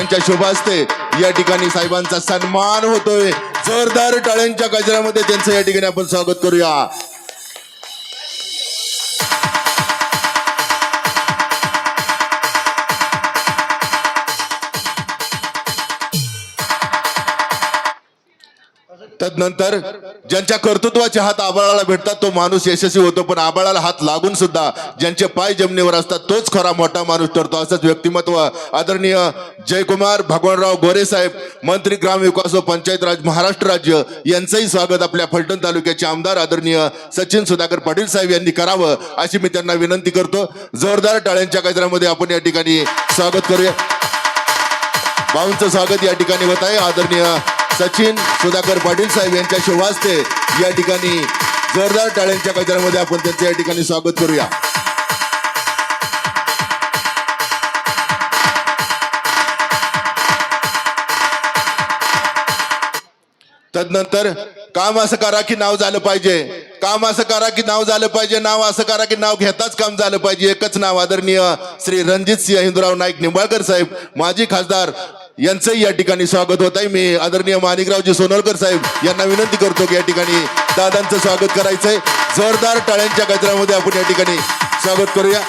यांच्या शुभ या ठिकाणी साहेबांचा सन्मान होतोय. जोरदार टाळ्यांच्या गजरामध्ये त्यांचं या ठिकाणी आपण स्वागत करूया. तदनंतर ज्यांच्या कर्तृत्वाचे हात आबाळाला भेटतात तो माणूस यशस्वी होतो पण आबाळाला हात लागून सुद्धा ज्यांचे पाय जमिनीवर असतात तोच खरा मोठा माणूस ठरतो. असंच व्यक्तिमत्व आदरणीय जयकुमार भगवानराव गोरे साहेब मंत्री ग्रामविकास व पंचायत राज महाराष्ट्र राज्य यांचंही स्वागत आपल्या फलटण तालुक्याचे आमदार आदरणीय सचिन सुधाकर पाटील साहेब यांनी करावं अशी मी त्यांना विनंती करतो. जोरदार टाळ्यांच्या गजरामध्ये आपण या ठिकाणी स्वागत करूया. भाऊंचं स्वागत या ठिकाणी होत आहे. आदरणीय सचिन सुधाकर पाटील साहेब यांच्या शुभास्ते या ठिकाणी जोरदार टाळ्यांच्या गजरामध्ये आपण त्यांचं या ठिकाणी स्वागत करूया. तदनंतर काम असं करा की नाव झालं पाहिजे. काम असं करा की नाव झालं पाहिजे. नाव असं करा की नाव घेताच काम झालं पाहिजे. एकच नाव आदरणीय श्री रणजित सिंह हिंदुराव नाईक निंबाळकर साहेब माजी खासदार यांचंही या ठिकाणी स्वागत होत आहे मी आदरणीय माणिकरावजी सोनवलकर साहेब यांना विनंती करतो की या ठिकाणी दादांचं स्वागत करायचंय. जोरदार टाळ्यांच्या गजरामध्ये आपण या ठिकाणी स्वागत करूया.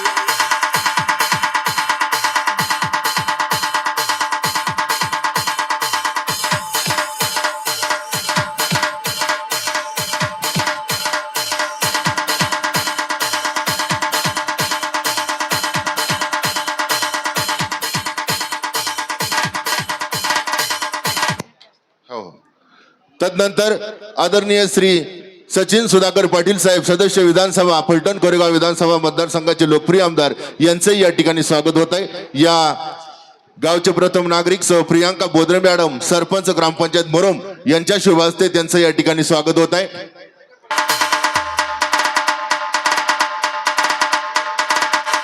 हो. तदनंतर आदरणीय श्री सचिन सुधाकर पाटील साहेब सदस्य विधानसभा फलटण कोरेगाव विधानसभा मतदारसंघाचे लोकप्रिय आमदार यांचंही या ठिकाणी स्वागत होत आहे. या गावचे प्रथम नागरिक सह प्रियांका बोधरे मॅडम सरपंच ग्रामपंचायत मोरम यांच्या शुभ हस्ते त्यांचं या ठिकाणी स्वागत होत आहे.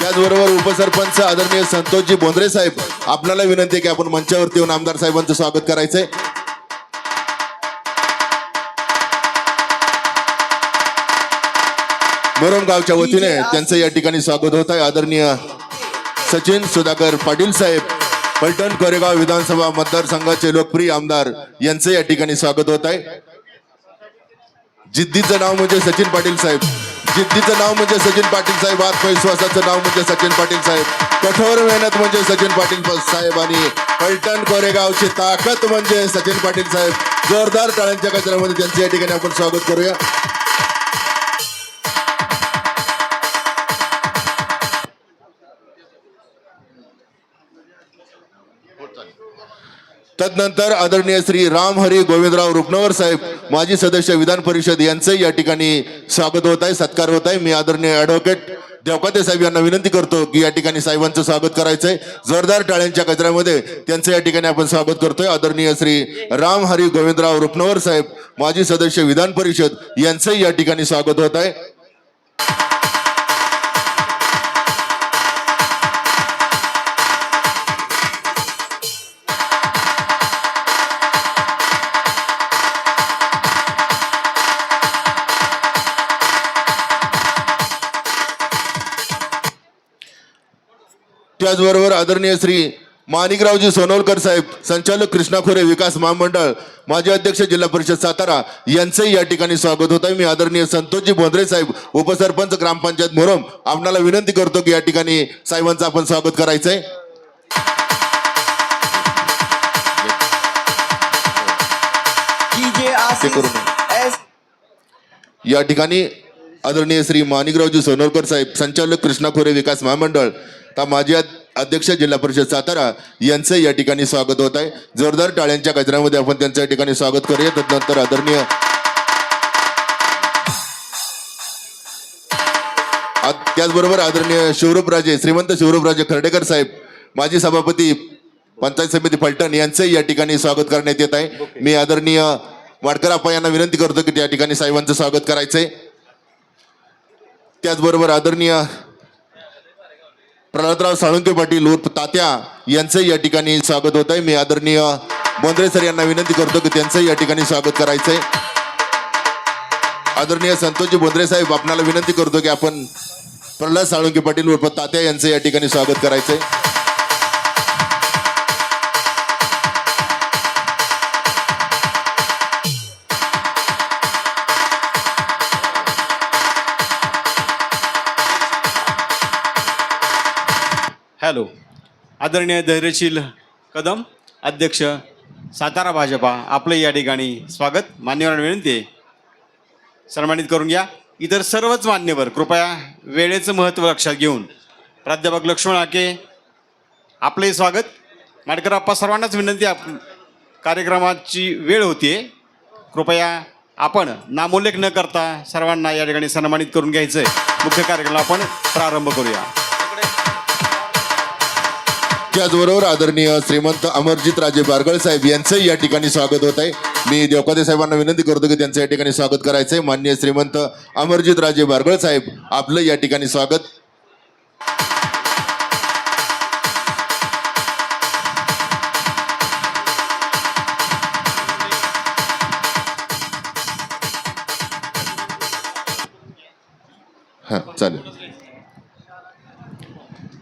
त्याचबरोबर उपसरपंच आदरणीय संतोषजी बोंद्रे साहेब आपल्याला विनंती आहे की आपण मंचावरती येऊन आमदार साहेबांचं स्वागत करायचंय. मोरम गावच्या वतीने त्यांचं या ठिकाणी स्वागत होत आहे. आदरणीय सचिन सुधाकर पाटील साहेब पलटण कोरेगाव विधानसभा मतदारसंघाचे लोकप्रिय आमदार यांचं या ठिकाणी स्वागत होत आहे. जिद्दीचं नाव म्हणजे सचिन पाटील साहेब. जिद्दीचं नाव म्हणजे सचिन पाटील साहेब आत्मविश्वासाचं नाव म्हणजे सचिन पाटील साहेब. कठोर मेहनत म्हणजे सचिन पाटील साहेब आणि पलटण कोरेगावची ताकद म्हणजे सचिन पाटील साहेब. जोरदार टाळ्यांच्या गजरामध्ये त्यांचं या ठिकाणी आपण स्वागत करूया. तदनंतर आदरणीय श्री रामहरी गोविंदराव रुपनवर साहेब माजी सदस्य विधान परिषद यांचंही या ठिकाणी स्वागत होत आहे सत्कार होत आहे. मी आदरणीय ॲडव्होकेट देवकाते साहेब यांना विनंती करतो की या ठिकाणी साहेबांचं स्वागत करायचंय. जोरदार टाळ्यांच्या गजरामध्ये त्यांचं या ठिकाणी आपण स्वागत करतोय. आदरणीय श्री राम हरी गोविंदराव रुपनवर साहेब माजी सदस्य विधान परिषद यांचंही या ठिकाणी स्वागत होत आहे. त्याचबरोबर आदरणीय श्री माणिकरावजी सोनवलकर साहेब संचालक कृष्णा खोरे विकास महामंडळ माजी अध्यक्ष जिल्हा परिषद सातारा यांचंही या ठिकाणी स्वागत होत आहे मी आदरणीय संतोषजी बोंद्रे साहेब उपसरपंच ग्रामपंचायत मोरम आपणाला विनंती करतो की या ठिकाणी साहेबांचं आपण स्वागत करायचंय डीजे आशिष करू नका. एस या ठिकाणी आदरणीय श्री माणिकरावजी सोनवलकर साहेब संचालक कृष्णा खोरे विकास महामंडळ तर माजी अध्यक्ष जिल्हा परिषद सातारा यांचं या ठिकाणी स्वागत होत आहे. जोरदार टाळ्यांच्या गजरामध्ये आपण त्यांचं या ठिकाणी स्वागत करूया. तदनंतर आदरणीय आ- त्याचबरोबर आदरणीय शिवरूपराजे श्रीमंत शिवरूपराजे खर्डेकर साहेब माजी सभापती पंचायत समिती फलटण यांचंही या ठिकाणी स्वागत करण्यात येत आहे. मी आदरणीय वाडकर आप्पा यांना विनंती करतो की त्या ठिकाणी साहेबांचं स्वागत करायचंय. त्याचबरोबर आदरणीय प्रल्हादराव साळुंके पाटील उर्फ तात्या यांचंही या ठिकाणी स्वागत होत आहे. मी आदरणीय बोंद्रे सर यांना विनंती करतो की त्यांचं या ठिकाणी स्वागत करायचंय. आदरणीय संतोषजी बोंद्रे साहेब आपणाला विनंती करतो की आपण प्रल्हाद साळुंके पाटील उर्फ तात्या यांचं या ठिकाणी स्वागत करायचंय. हॅलो. आदरणीय धैर्यशील कदम अध्यक्ष सातारा भाजपा आपलं या ठिकाणी स्वागत. मान्यवर विनंती आहे. सन्मानित करून घ्या. इतर सर्वच मान्यवर कृपया वेळेचं महत्त्व लक्षात घेऊन. प्राध्यापक लक्ष्मण आके आपलंही स्वागत. माडकर आप्पा सर्वांनाच विनंती आप कार्यक्रमाची वेळ होतीये. कृपया आपण नामोल्लेख न करता सर्वांना या ठिकाणी सन्मानित करून घ्यायचं आहे मुख्य कार्यक्रम आपण प्रारंभ करूया. त्याचबरोबर आदरणीय श्रीमंत अमरजित राजे बारगळ साहेब यांचंही या ठिकाणी स्वागत होत आहे. मी देवकादे साहेबांना विनंती करतो की त्यांचं या ठिकाणी स्वागत करायचं आहे मान्य श्रीमंत अमरजित राजे बारगळ साहेब आपलं या ठिकाणी स्वागत.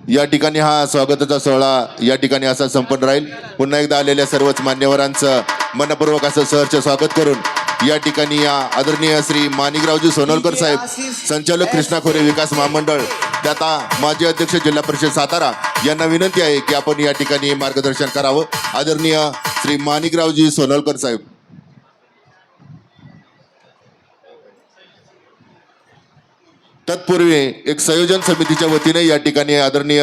या ठिकाणी हा स्वागताचा सोहळा या ठिकाणी असा संपन्न राहील. पुन्हा एकदा आलेल्या सर्वच मान्यवरांचं मनपूर्वक असं सहर्ष स्वागत करून या ठिकाणी या आदरणीय श्री माणिकरावजी सोनलकर साहेब संचालक कृष्णा खोरे विकास महामंडळ त्याता माजी अध्यक्ष जिल्हा परिषद सातारा यांना विनंती आहे की आपण या ठिकाणी मार्गदर्शन करावं. आदरणीय श्री माणिकरावजी सोनलकर साहेब. तत्पूर्वी एक संयोजन समितीच्या वतीने या ठिकाणी आदरणीय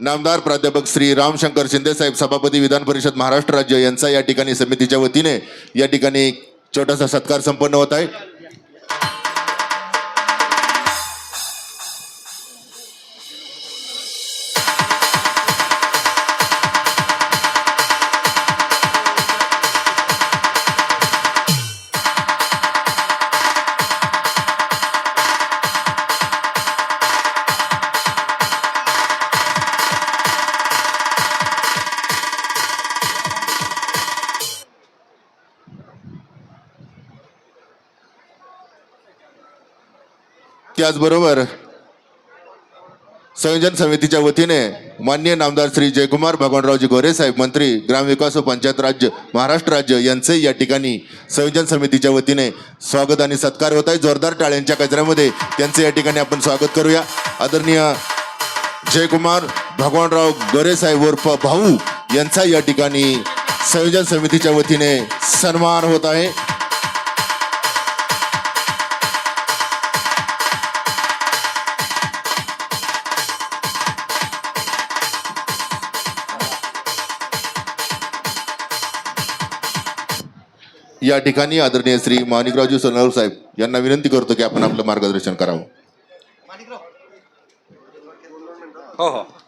नामदार प्राध्यापक श्री रामशंकर शिंदेसाहेब सभापती विधान परिषद महाराष्ट्र राज्य यांचा या ठिकाणी समितीच्या वतीने या ठिकाणी एक छोटासा सत्कार संपन्न होत आहे. त्याचबरोबर संयोजन समितीच्या वतीने मान्य नामदार श्री जयकुमार भगवानरावजी गोरे साहेब मंत्री ग्रामविकास व पंचायत राज्य महाराष्ट्र राज्य यांचे या ठिकाणी संयोजन समितीच्या वतीने स्वागत आणि सत्कार होत आहे. जोरदार टाळ्यांच्या गजरामध्ये त्यांचे या ठिकाणी आपण स्वागत करूया. आदरणीय जयकुमार भगवानराव गोरे साहेब उर्फ भाऊ यांचा या ठिकाणी संयोजन समितीच्या वतीने सन्मान होत आहे. या ठिकाणी आदरणीय श्री माणिकरावजी सोनार साहेब यांना विनंती करतो की आपण आपलं मार्गदर्शन करावं. हो हो.